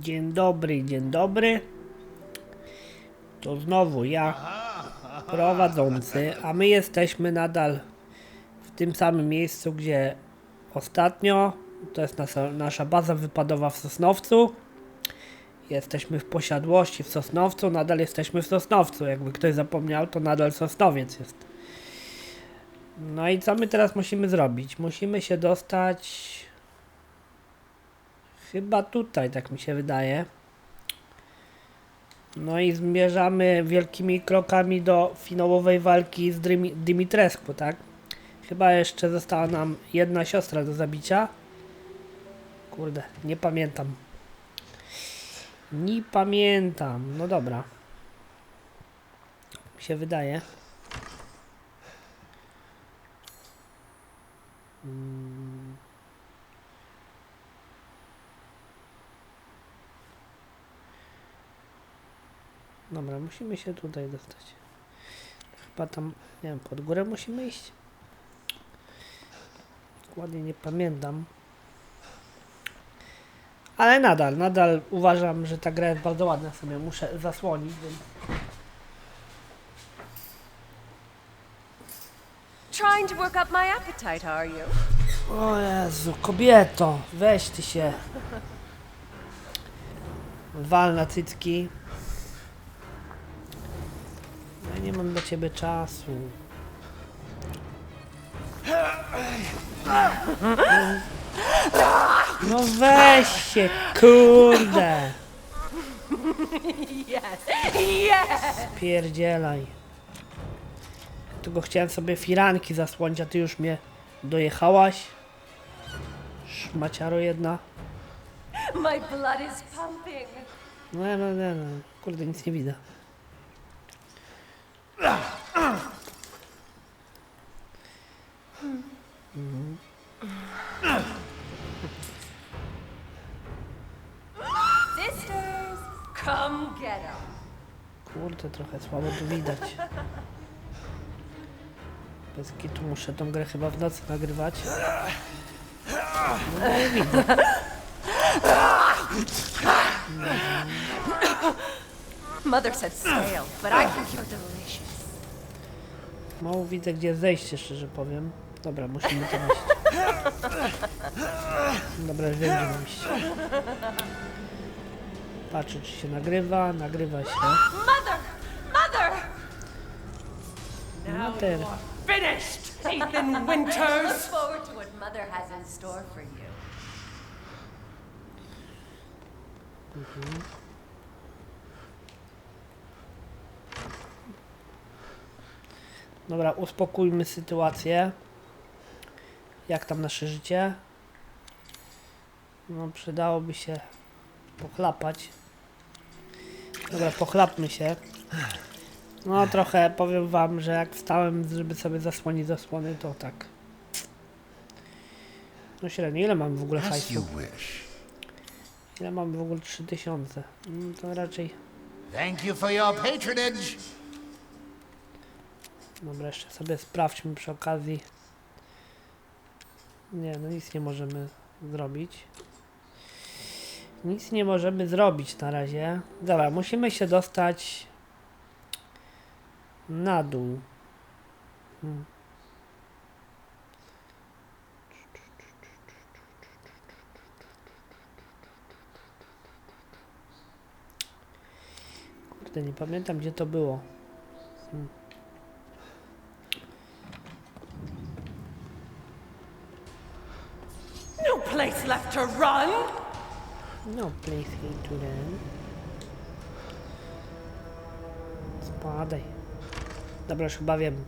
Dzień dobry, dzień dobry. To znowu ja, prowadzący, a my jesteśmy nadal w tym samym miejscu, gdzie ostatnio. To jest nasza, nasza baza wypadowa w Sosnowcu. Jesteśmy w posiadłości w Sosnowcu, nadal jesteśmy w Sosnowcu. Jakby ktoś zapomniał, to nadal Sosnowiec jest. No i co my teraz musimy zrobić? Musimy się dostać Chyba tutaj, tak mi się wydaje. No i zmierzamy wielkimi krokami do finałowej walki z Dimitrescu, tak? Chyba jeszcze została nam jedna siostra do zabicia. Kurde, nie pamiętam. Nie pamiętam. No dobra. Mi się wydaje. Mm. Dobra, musimy się tutaj dostać. Chyba tam, nie wiem, pod górę musimy iść. Dokładnie nie pamiętam. Ale nadal, nadal uważam, że ta gra jest bardzo ładna. Sobie muszę zasłonić, więc... Trying to work up my appetite, are you? O Jezu, kobieto, weź ty się. Wal na cycki. Nie mam dla ciebie czasu. No weź się, kurde. Yes, yes! Pierdzielaj. Tylko chciałem sobie firanki zasłonić, a ty już mnie dojechałaś. Szmaciaro jedna. My blood is pumping. No, no, no, no. Kurde, nic nie widzę. Sisters, come get 'em. Kurde, trochę słabo tu widać. Bez kitu muszę tą grę chyba w nocy nagrywać. No nie widzę. Mother said stale, but I think you're delicious. Mało widzę gdzie zejście, szczerze powiem. Dobra, musimy to iść. Dobra, już wiem gdzie mam iść. Patrzę czy się nagrywa, nagrywa się. Mother! Mother! Mater. Finished, Ethan Look Winters! forward to what Mother has in store for you. Dobra, uspokójmy sytuację. Jak tam nasze życie? No, przydałoby się pochlapać. Dobra, pochlapmy się. No, trochę powiem wam, że jak wstałem, żeby sobie zasłonić zasłony, to tak. No średnio, ile mamy w ogóle hajsu? Ile mamy w ogóle 3000? No, to raczej... Thank you for your patronage. Dobra, jeszcze sobie sprawdźmy przy okazji. Nie, no nic nie możemy zrobić. Nic nie możemy zrobić na razie. Dobra, musimy się dostać na dół. Hmm. Kurde, nie pamiętam gdzie to było. No place left to run! No place here to run. Spadaj. Dobra, już chyba wiem.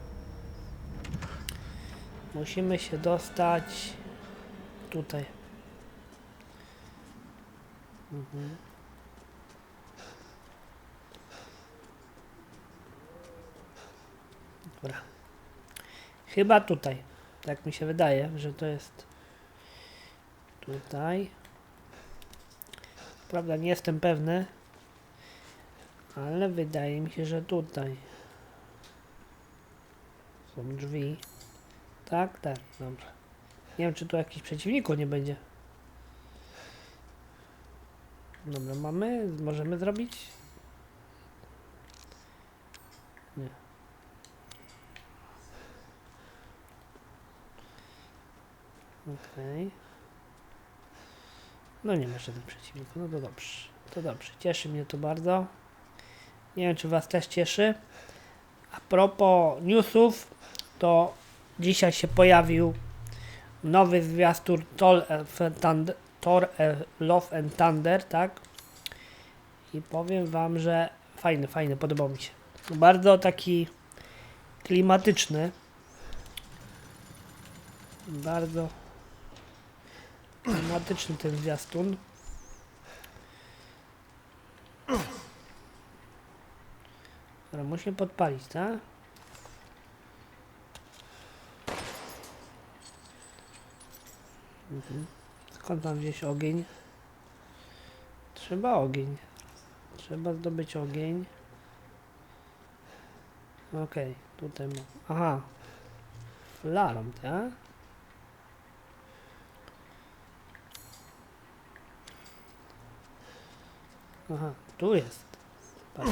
Musimy się dostać tutaj. Mhm. Dobra. Chyba tutaj. Tak mi się wydaje, że to jest tutaj. Prawda, nie jestem pewny, ale wydaje mi się, że tutaj są drzwi. Tak, tak, dobrze. Nie wiem, czy tu jakichś przeciwników nie będzie. Dobra, mamy, możemy zrobić? Nie. Okej. No nie ma żadnych przeciwników, no to dobrze. To dobrze, cieszy mnie to bardzo. Nie wiem, czy was też cieszy. A propos newsów, to dzisiaj się pojawił nowy zwiastun Thor, Love and Thunder, tak? I powiem wam, że fajny, fajny, podobał mi się. Bardzo taki klimatyczny. Bardzo klimatyczny ten zwiastun. Dobra, musimy podpalić, tak? Mhm. Skąd mam wziąć ogień? Trzeba ogień. Trzeba zdobyć ogień. Okej, tutaj mam. Aha. Flarą, tak? Aha, tu jest. Patrz.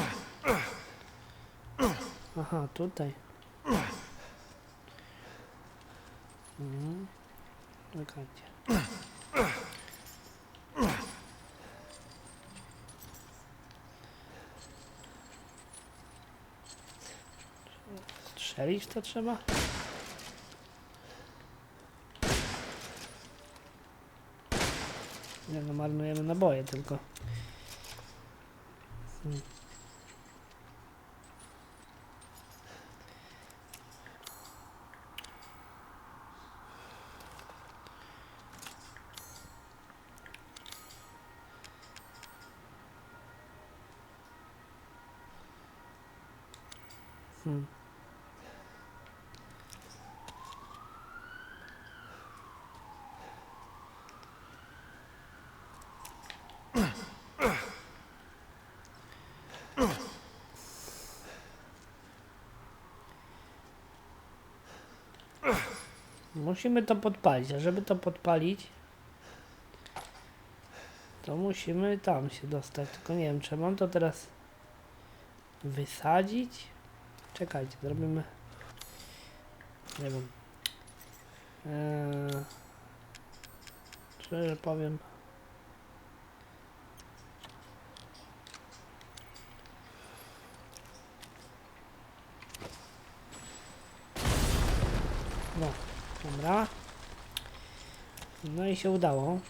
Aha, tutaj. Mhm. Czekajcie. Strzelić to trzeba? Nie no, marnujemy naboje tylko. Hmm. Hmm. Musimy to podpalić, a żeby to podpalić, to musimy tam się dostać. Tylko nie wiem, czy mam to teraz wysadzić? Czekajcie, zrobimy. Nie wiem. Eee, szczerze powiem. No, dobra. No i się udało.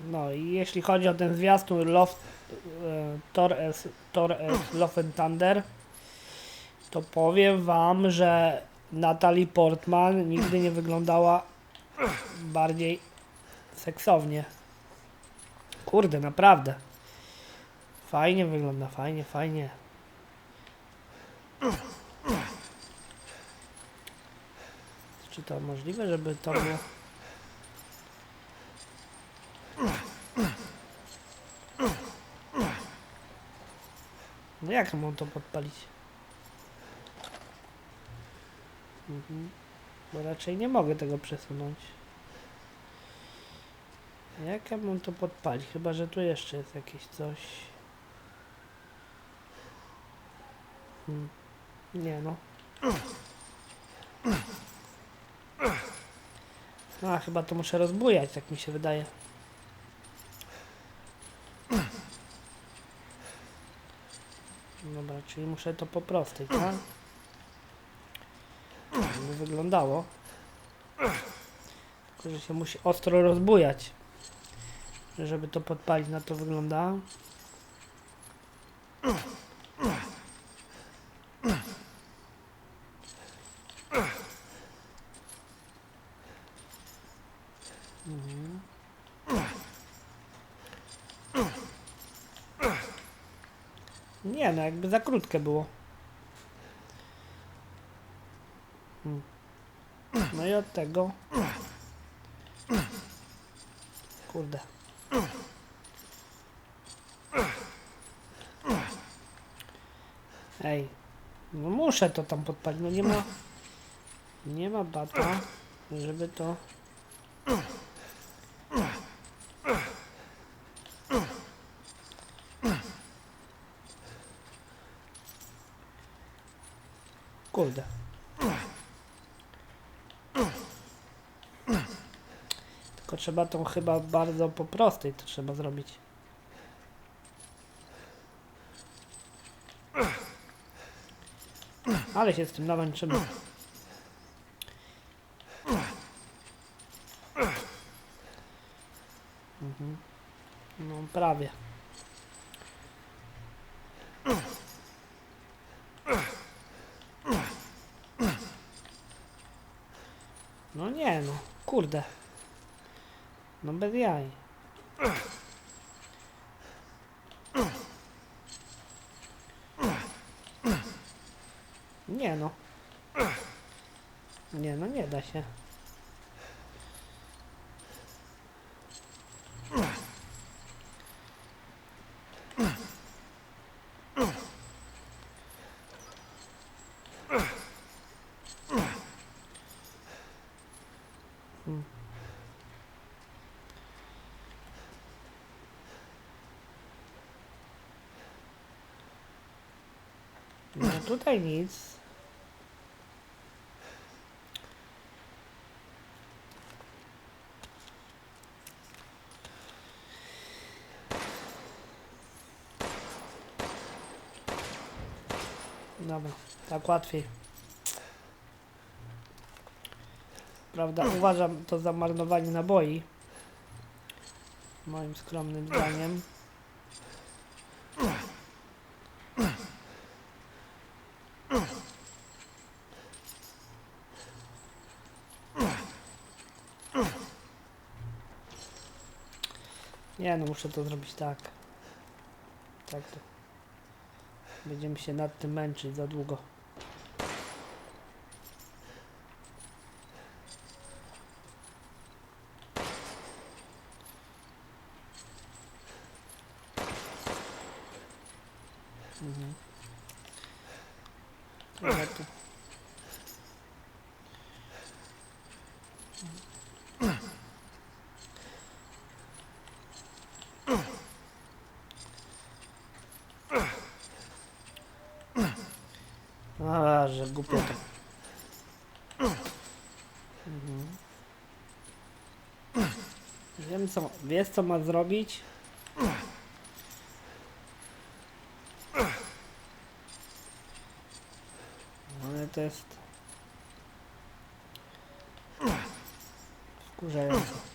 No i jeśli chodzi o ten zwiastun Love, e, Thor S, Love and Thunder, to powiem wam, że Natalie Portman nigdy nie wyglądała bardziej seksownie. Kurde, naprawdę. Fajnie wygląda, fajnie, fajnie. Czy to możliwe, żeby to było... No jak mam to podpalić? Mhm. Bo raczej nie mogę tego przesunąć. Jak ja mam to podpalić? Chyba, że tu jeszcze jest jakieś coś. Hmm. Nie no. A, chyba to muszę rozbujać, tak mi się wydaje. Dobra, czyli muszę to po prostej, tak? Żeby wyglądało. Tylko, że się musi ostro rozbujać. Żeby to podpalić, na to wygląda. Nie no, jakby za krótkie było. Hmm. No i od tego... Kurde. Ej, no muszę to tam podpalić, no nie ma... Nie ma bata, żeby to... Tylko trzeba tą chyba bardzo po prostej to trzeba zrobić. Ale się z tym namęczymy. Mhm. No prawie. No nie no, kurde. No bez jaj. Nie no. Nie no, nie da się. No tutaj nic. Dobra, tak łatwiej. Prawda, uważam to za marnowanie naboi. Moim skromnym zdaniem. Nie no, muszę to zrobić tak. Tak. Będziemy się nad tym męczyć za długo. Mhm. Trochę tu. A, że głupio to. Mhm. Wiem co, wiesz co ma zrobić? Ale to jest... Wkurzające.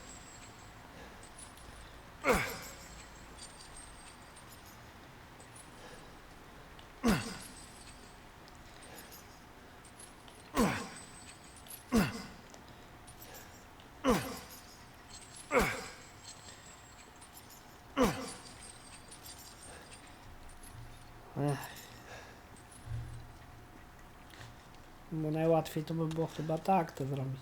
Bo najłatwiej to by było chyba tak to zrobić.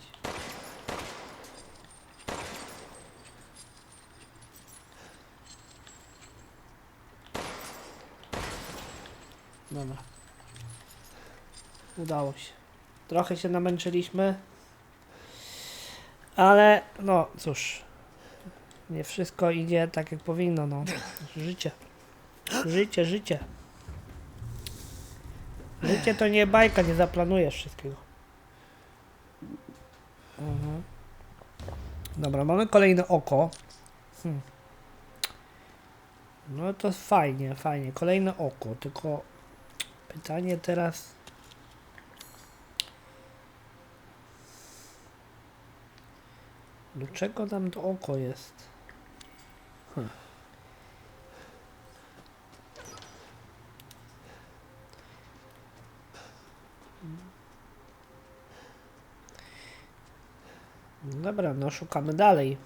Dobra. Udało się. Trochę się namęczyliśmy. Ale no cóż. Nie wszystko idzie tak jak powinno, no. Życie. Życie, życie. Życie to nie bajka, nie zaplanujesz wszystkiego. Mhm. Dobra, mamy kolejne oko. Hmm. No to fajnie, fajnie. Kolejne oko, tylko pytanie teraz. Do czego nam to oko jest? Hmm. Dobra, no szukamy dalej.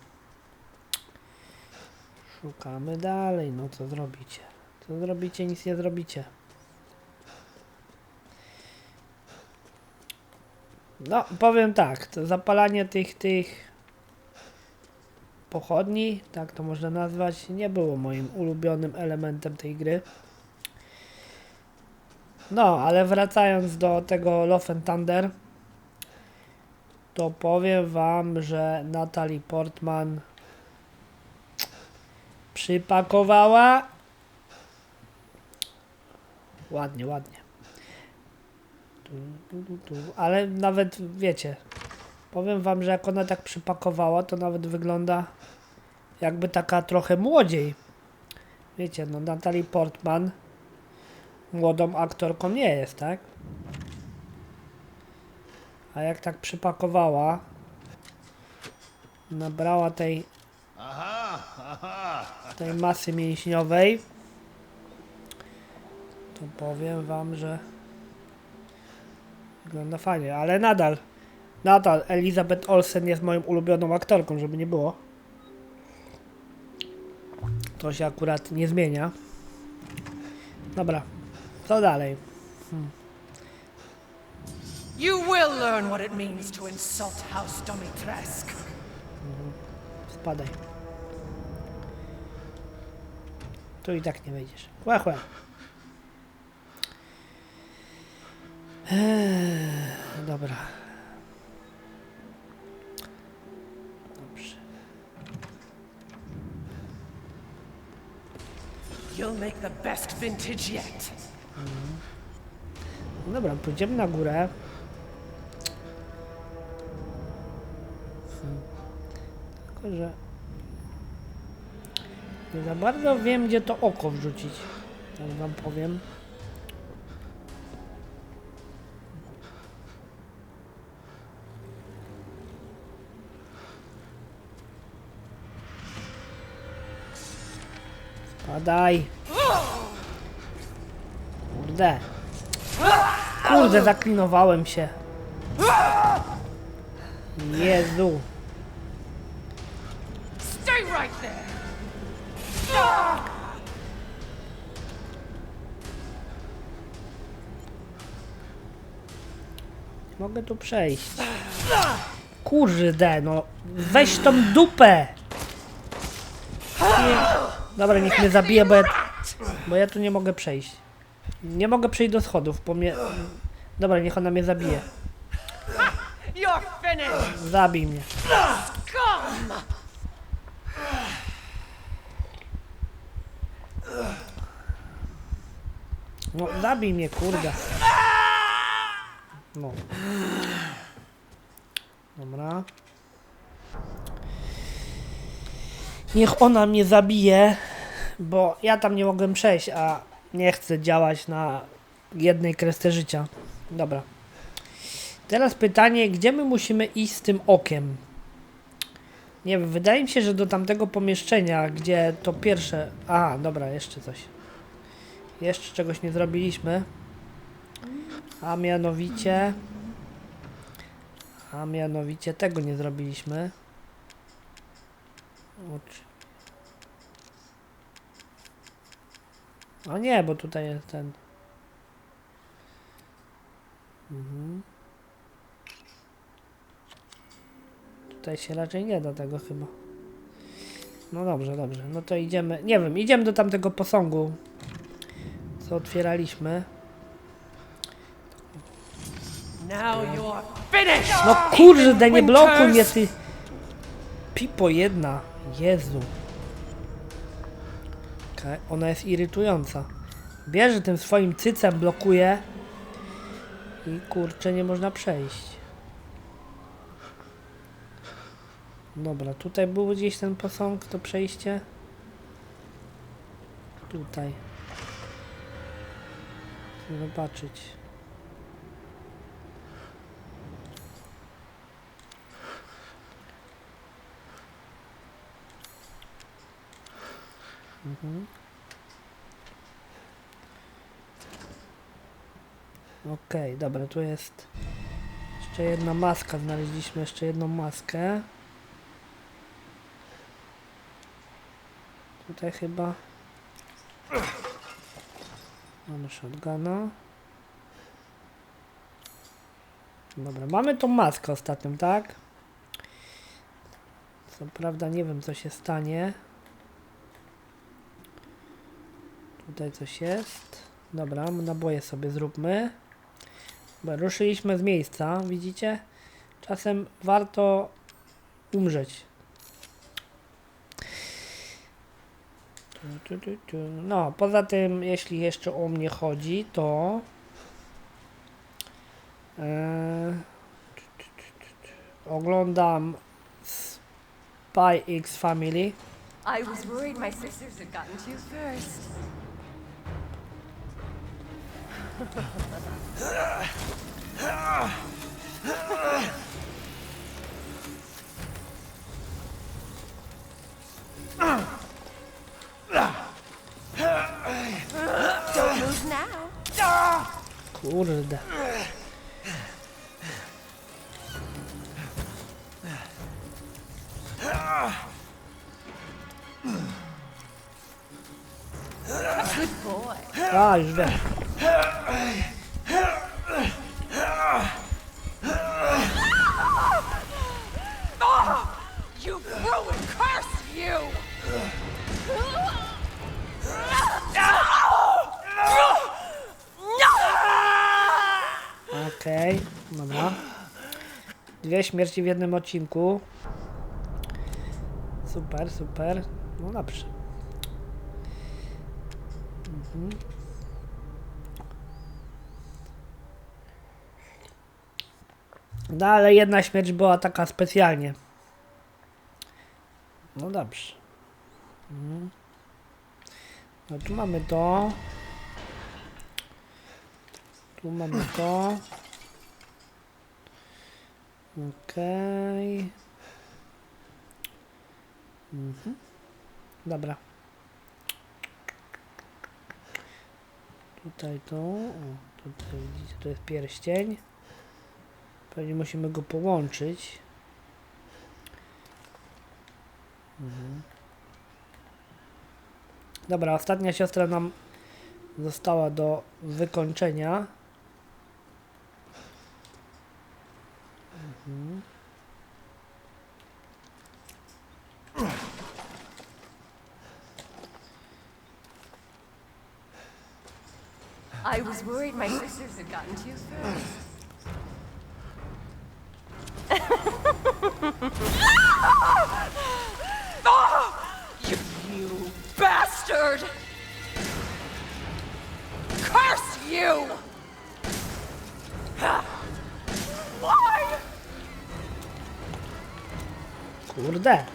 Szukamy dalej, no co zrobicie? Co zrobicie? Nic nie zrobicie. No, powiem tak, to zapalanie tych, tych pochodni, tak to można nazwać, nie było moim ulubionym elementem tej gry. No, ale wracając do tego Love and Thunder, to powiem wam, że Natalie Portman przypakowała ładnie, ładnie. Tu, tu, tu. Ale nawet wiecie, powiem wam, że jak ona tak przypakowała, to nawet wygląda jakby taka trochę młodziej. Wiecie, no Natalie Portman młodą aktorką nie jest, tak? A jak tak przypakowała, nabrała tej, tej masy mięśniowej, to powiem wam, że wygląda fajnie, ale nadal, nadal Elizabeth Olsen jest moją ulubioną aktorką, żeby nie było. To się akurat nie zmienia. Dobra, co dalej? You will learn what it means to insult House Domitresk. Spadaj. Tu i tak nie wejdziesz. Łe, łe. Eee, dobra. Dobrze. You'll make the best vintage yet. No Dobra, pójdziemy na górę. Tylko, że nie za bardzo wiem, gdzie to oko wrzucić. Tak wam powiem. Spadaj. Kurde. Kurde, zaklinowałem się. Jezu. Right there. Mogę tu przejść. Kurde, no. Weź tą dupę. Nie. Dobra, niech mnie zabije, bo ja, bo ja tu nie mogę przejść. Nie mogę przejść do schodów, bo mnie... Dobra, niech ona mnie zabije. Zabij mnie. No, zabij mnie, kurde. No. Dobra. Niech ona mnie zabije, bo ja tam nie mogłem przejść, a nie chcę działać na jednej kresce życia. Dobra. Teraz pytanie, gdzie my musimy iść z tym okiem? Nie wydaje mi się, że do tamtego pomieszczenia, gdzie to pierwsze... Aha, dobra, jeszcze coś. Jeszcze czegoś nie zrobiliśmy. A mianowicie... A mianowicie tego nie zrobiliśmy. Ucz. O nie, bo tutaj jest ten... Mhm. Tutaj się raczej nie da tego chyba. No dobrze, dobrze. No to idziemy. Nie wiem, idziemy do tamtego posągu. Co otwieraliśmy. Finished. No kurde, nie blokuj mnie ty. Pipo jedna. Jezu. Okej, ona jest irytująca. Bierze tym swoim cycem, blokuje. I kurczę, nie można przejść. Dobra, tutaj był gdzieś ten posąg, to przejście. Tutaj. Chcę zobaczyć. Okej, dobra, tu jest jeszcze jedna maska, znaleźliśmy jeszcze jedną maskę. Tutaj chyba. Mamy shotguna. Dobra, mamy tą maskę ostatnią, tak? Co prawda nie wiem co się stanie. Tutaj coś jest. Dobra, naboje sobie zróbmy. Bo ruszyliśmy z miejsca, widzicie? Czasem warto umrzeć. Tu, tu, tu, tu. No, poza tym, jeśli jeszcze o mnie chodzi, to. e. Oglądam Spy X Family. I was worried my sisters had gotten to you first. Don't move now. Kurde. Good boy. A, już wiem. You ruined curse you! Okej, dobra. Dwie śmierci w jednym odcinku. Super, super. No dobrze. Mhm. No ale jedna śmierć była taka specjalnie. No dobrze. Mhm. No tu mamy to. Tu mamy to. Okej. Mhm. Dobra. Tutaj to. O, tutaj widzicie, to jest pierścień. Pewnie musimy go połączyć. Mhm. Dobra, ostatnia siostra nam została do wykończenia. Mm-hmm. I was worried my sisters had gotten to you first. You bastard! Curse you! Kurde.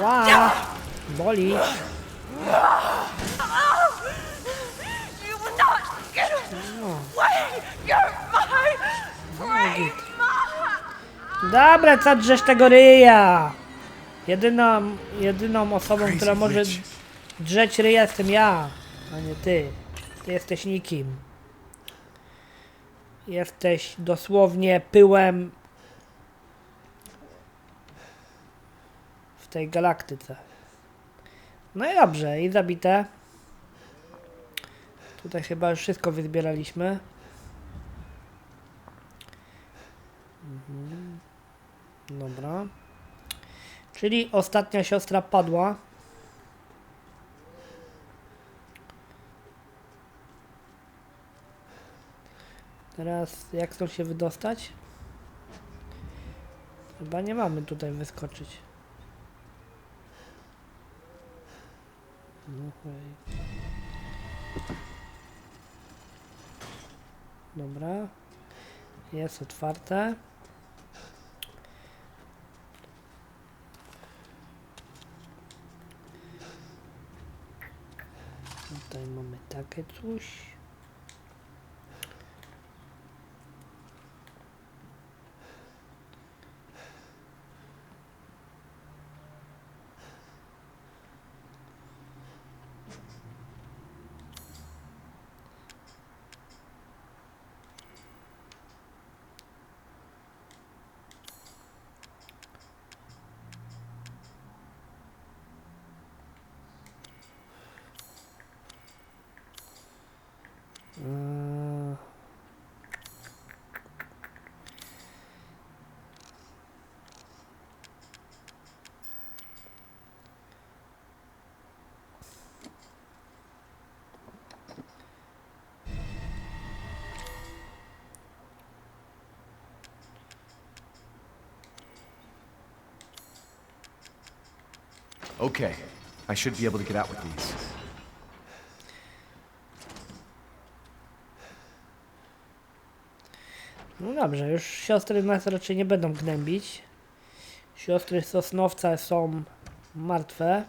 Ła! Boli. Dobra, co drzesz tego ryja? Jedyną, jedyną osobą, która może drzeć ryja jestem ja, a nie ty. Ty jesteś nikim. Jesteś dosłownie pyłem w tej galaktyce. No i dobrze, i zabite. Tutaj chyba już wszystko wyzbieraliśmy. Mhm. Dobra. Czyli ostatnia siostra padła. Teraz jak stąd się wydostać? Chyba nie mamy tutaj wyskoczyć. No hej. Dobra. Jest otwarte. Tutaj mamy takie coś. Okay. I should be able to get out with these. No dobrze, już siostry nas raczej nie będą gnębić. Siostry Sosnowca są martwe.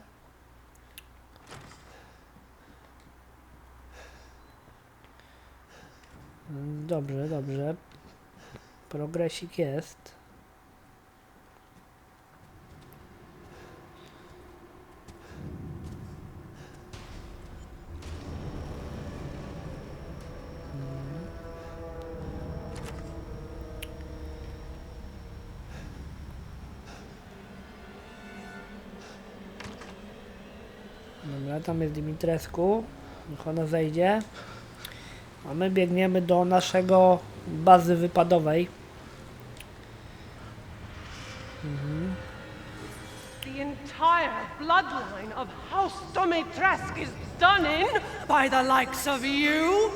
Dobrze, dobrze. Progresik jest. Tam jest Dimitrescu. Niech ona zejdzie. A my biegniemy do naszego bazy wypadowej. The entire bloodline of House Domitresk is done in by the likes of you?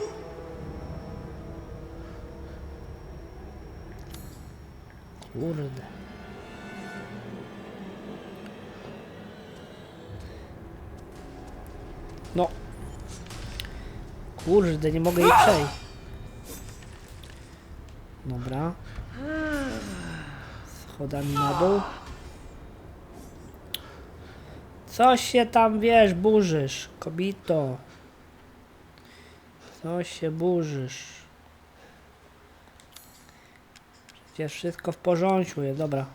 Kurde. No. Kurde, nie mogę jej przejść. Dobra. Schodami na dół. Coś się tam, wiesz, burzysz, kobito. Co się burzysz? Przecież wszystko w porządku jest, dobra.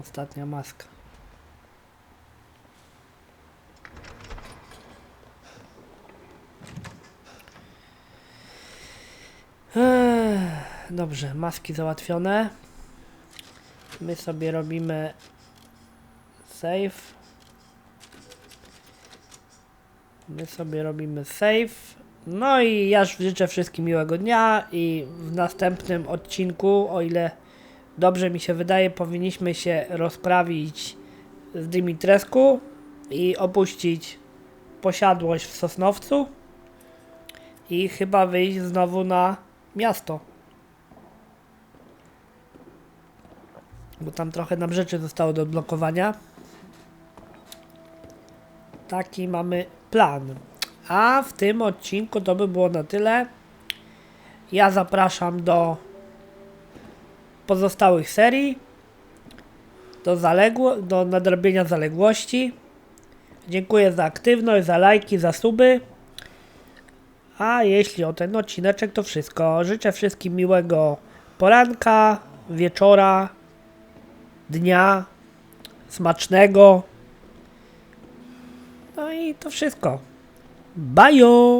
Ostatnia maska. Dobrze, maski załatwione. My sobie robimy save. My sobie robimy save. No i ja życzę wszystkim miłego dnia i w następnym odcinku, o ile dobrze mi się wydaje, powinniśmy się rozprawić z Dimitrescu i opuścić posiadłość w Sosnowcu i chyba wyjść znowu na miasto. Bo tam trochę nam rzeczy zostało do odblokowania. Taki mamy plan. A w tym odcinku to by było na tyle. Ja zapraszam do pozostałych serii, do, zaległo- do nadrobienia zaległości. Dziękuję za aktywność, za lajki, za suby. A jeśli o ten odcineczek to wszystko. Życzę wszystkim miłego poranka, wieczora, dnia, smacznego. No i to wszystko. Bajo!